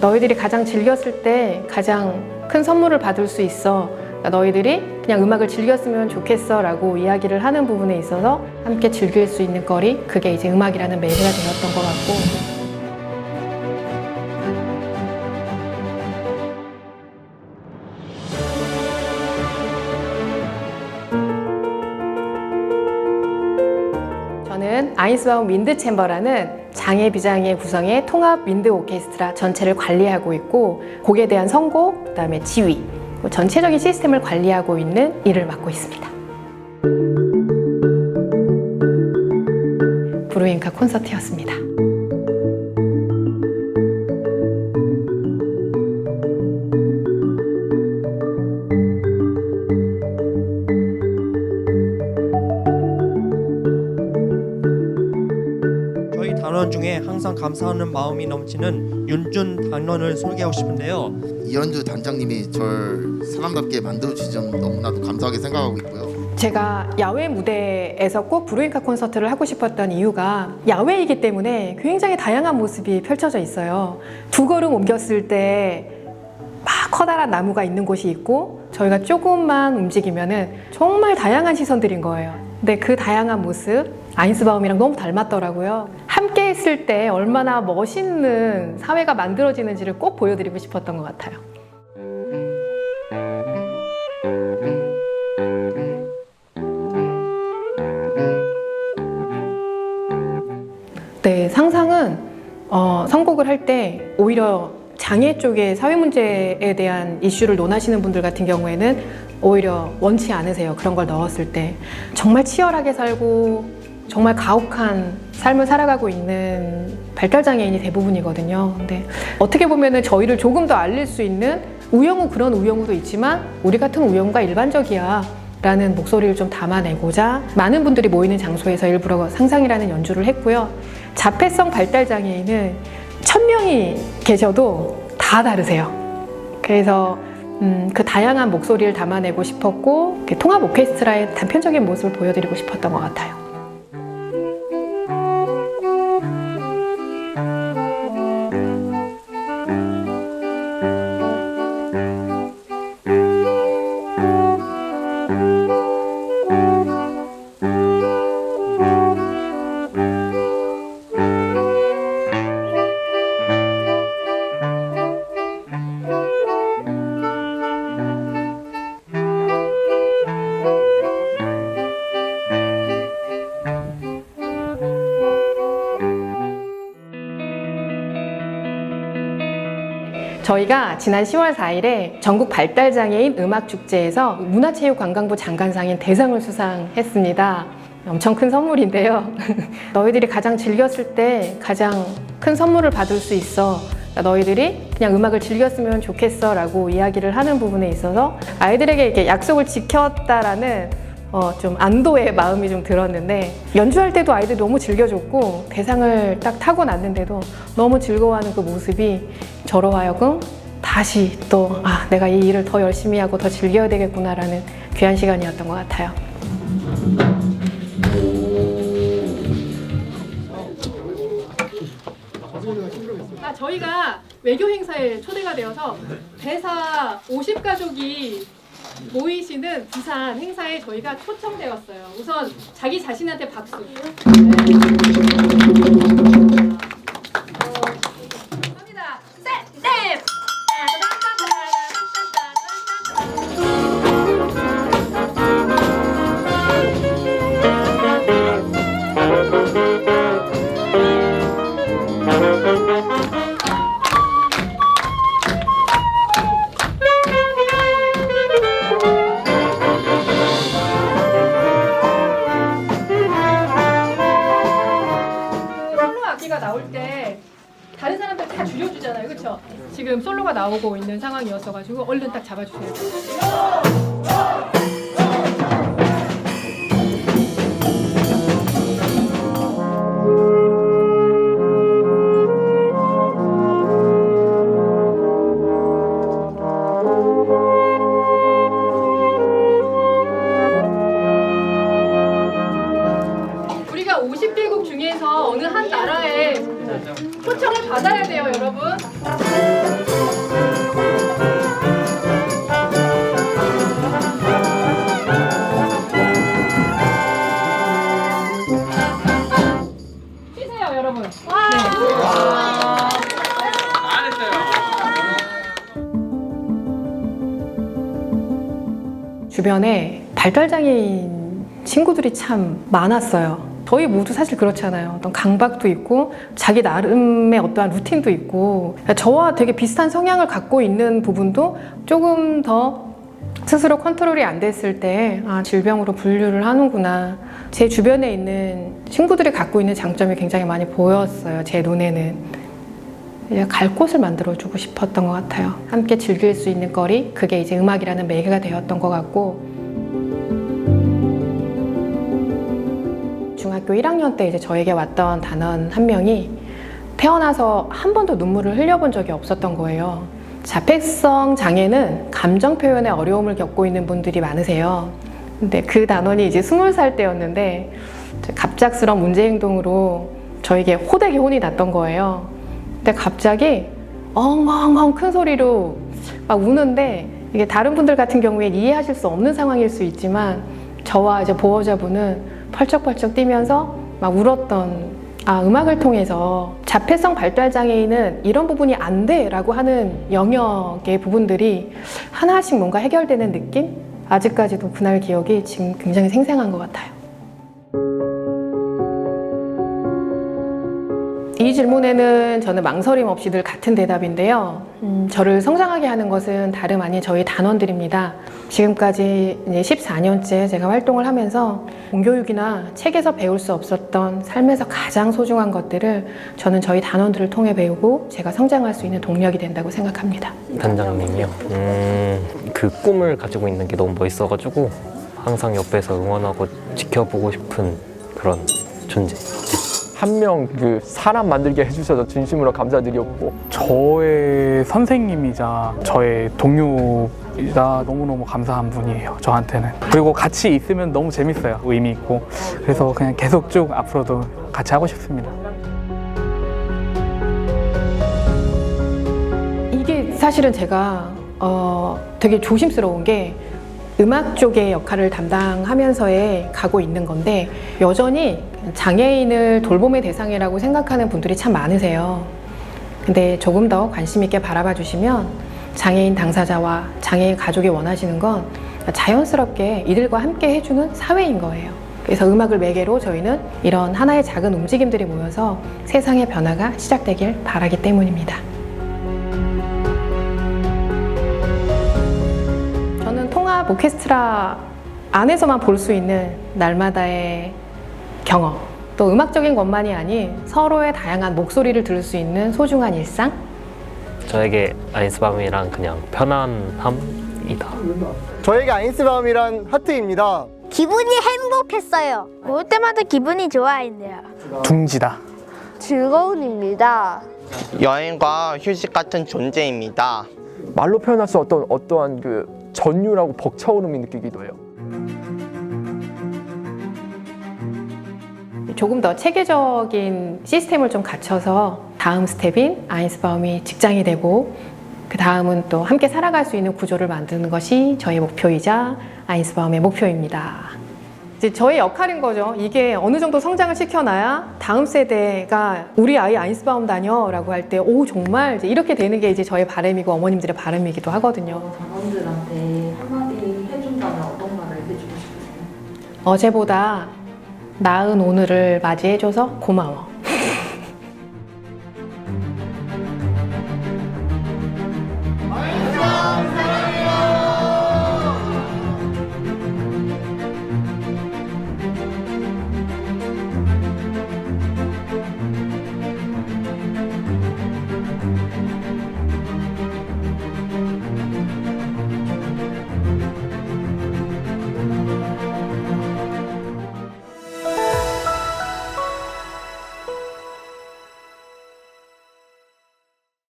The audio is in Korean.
너희들이 가장 즐겼을 때 가장 큰 선물을 받을 수 있어. 그러니까 너희들이 그냥 음악을 즐겼으면 좋겠어 라고 이야기를 하는 부분에 있어서 함께 즐길 수 있는 거리, 그게 이제 음악이라는 매개가 되었던 것 같고. 저는 아인스바움 윈드 챔버라는 장애 비장애 구성의 통합 윈드 오케스트라 전체를 관리하고 있고 곡에 대한 선곡, 그다음에 지휘, 뭐 전체적인 시스템을 관리하고 있는 일을 맡고 있습니다. 브루잉카 콘서트였습니다. 단원 중에 항상 감사하는 마음이 넘치는 윤준 단원을 소개하고 싶은데요. 이현주 단장님이 절 사람답게 만들어 주신 점 너무나도 감사하게 생각하고 있고요. 제가 야외 무대에서 꼭 브루잉카 콘서트를 하고 싶었던 이유가 야외이기 때문에 굉장히 다양한 모습이 펼쳐져 있어요. 두 걸음 옮겼을 때 막 커다란 나무가 있는 곳이 있고 저희가 조금만 움직이면은 정말 다양한 시선들인 거예요. 근데 그 다양한 모습 아인스바움이랑 너무 닮았더라고요. 함께 했을 때 얼마나 멋있는 사회가 만들어지는지를 꼭 보여드리고 싶었던 것 같아요. 네, 상상은 어, 선곡을 할 때 오히려 장애 쪽의 사회 문제에 대한 이슈를 논하시는 분들 같은 경우에는 오히려 원치 않으세요. 그런 걸 넣었을 때 정말 치열하게 살고 정말 가혹한 삶을 살아가고 있는 발달 장애인이 대부분이거든요. 근데 어떻게 보면은 저희를 조금 더 알릴 수 있는 우영우 그런 우영우도 있지만 우리 같은 우영우가 일반적이야. 라는 목소리를 좀 담아내고자 많은 분들이 모이는 장소에서 일부러 상상이라는 연주를 했고요. 자폐성 발달 장애인은 천 명이 계셔도 다 다르세요. 그래서 음, 그 다양한 목소리를 담아내고 싶었고 통합 오케스트라의 단편적인 모습을 보여드리고 싶었던 것 같아요. 저희가 지난 10월 4일에 전국 발달장애인 음악축제에서 문화체육관광부 장관상인 대상을 수상했습니다. 엄청 큰 선물인데요. 너희들이 가장 즐겼을 때 가장 큰 선물을 받을 수 있어. 그러니까 너희들이 그냥 음악을 즐겼으면 좋겠어 라고 이야기를 하는 부분에 있어서 아이들에게 이렇게 약속을 지켰다라는 어, 좀 안도의 마음이 좀 들었는데 연주할 때도 아이들이 너무 즐겨줬고 대상을 딱 타고 났는데도 너무 즐거워하는 그 모습이 저로 하여금 다시 또 아, 내가 이 일을 더 열심히 하고 더 즐겨야 되겠구나라는 귀한 시간이었던 것 같아요. 아, 저희가 외교 행사에 초대가 되어서 대사 50가족이 모이시는 부산 행사에 저희가 초청되었어요. 우선 자기 자신한테 박수. 네. 나오고 있는 상황이었어 가지고 얼른 딱 잡아주세요. 우리가 50개국 중에서 어느 한 나라에 초청을 받아야 돼요, 여러분. 여러분. 주변에 발달장애인 친구들이 참 많았어요. 저희 모두 사실 그렇잖아요. 어떤 강박도 있고 자기 나름의 어떠한 루틴도 있고 저와 되게 비슷한 성향을 갖고 있는 부분도 조금 더 스스로 컨트롤이 안 됐을 때 아, 질병으로 분류를 하는구나. 제 주변에 있는 친구들이 갖고 있는 장점이 굉장히 많이 보였어요. 제 눈에는. 갈 곳을 만들어주고 싶었던 것 같아요. 함께 즐길 수 있는 거리, 그게 이제 음악이라는 매개가 되었던 것 같고, 중학교 1학년 때 이제 저에게 왔던 단원 한 명이 태어나서 한 번도 눈물을 흘려본 적이 없었던 거예요. 자폐성 장애는 감정 표현에 어려움을 겪고 있는 분들이 많으세요. 근데 그 단원이 이제 스물 살 때였는데 갑작스런 문제 행동으로 저에게 호되게 혼이 났던 거예요. 근데 갑자기 엉엉엉 큰 소리로 막 우는데 이게 다른 분들 같은 경우에 이해하실 수 없는 상황일 수 있지만 저와 이제 보호자분은 펄쩍펄쩍 뛰면서 막 울었던 아 음악을 통해서 자폐성 발달 장애인은 이런 부분이 안 돼라고 하는 영역의 부분들이 하나씩 뭔가 해결되는 느낌? 아직까지도 그날 기억이 지금 굉장히 생생한 것 같아요. 이 질문에는 저는 망설임 없이 늘 같은 대답인데요. 음, 저를 성장하게 하는 것은 다름 아닌 저희 단원들입니다. 지금까지 이제 14년째 제가 활동을 하면서 공교육이나 책에서 배울 수 없었던 삶에서 가장 소중한 것들을 저는 저희 단원들을 통해 배우고 제가 성장할 수 있는 동력이 된다고 생각합니다. 단장님이요. 음, 그 꿈을 가지고 있는 게 너무 멋있어가지고 항상 옆에서 응원하고 지켜보고 싶은 그런 존재. 한 명 그 사람 만들게 해주셔서 진심으로 감사드렸고 저의 선생님이자 저의 동료이자 너무너무 감사한 분이에요. 저한테는. 그리고 같이 있으면 너무 재밌어요. 의미 있고. 그래서 그냥 계속 쭉 앞으로도 같이 하고 싶습니다. 이게 사실은 제가 어, 되게 조심스러운 게 음악 쪽의 역할을 담당하면서에 가고 있는 건데 여전히 장애인을 돌봄의 대상이라고 생각하는 분들이 참 많으세요. 근데 조금 더 관심 있게 바라봐 주시면 장애인 당사자와 장애인 가족이 원하시는 건 자연스럽게 이들과 함께 해주는 사회인 거예요. 그래서 음악을 매개로 저희는 이런 하나의 작은 움직임들이 모여서 세상의 변화가 시작되길 바라기 때문입니다. 오케스트라 안에서만 볼 수 있는 날마다의 경험, 또 음악적인 것만이 아닌 서로의 다양한 목소리를 들을 수 있는 소중한 일상, 저에게 아이스밤이랑 그냥 편안함이다. 저에게 아인스바움이란 하트입니다. 기분이 행복했어요. 볼 때마다 기분이 좋아했네요. 둥지다. 즐거움입니다. 여행과 휴식 같은 존재입니다. 말로 표현할 수 어떤 어떠한 그 전율하고 벅차오름이 느끼기도 해요. 조금 더 체계적인 시스템을 좀 갖춰서 다음 스텝인 아인스바움이 직장이 되고 그 다음은 또 함께 살아갈 수 있는 구조를 만드는 것이 저희 목표이자 아인스바움의 목표입니다. 이제 저의 역할인 거죠. 이게 어느 정도 성장을 시켜놔야 다음 세대가 우리 아이 아인스바움 다녀라고 할 때 오 정말 이제 이렇게 되는 게 이제 저의 바람이고 어머님들의 바람이기도 하거든요. 단원들한테 한마디 해준다면 어떤 말을 해주고 싶으세요? 어제보다 나은 오늘을 맞이해줘서 고마워.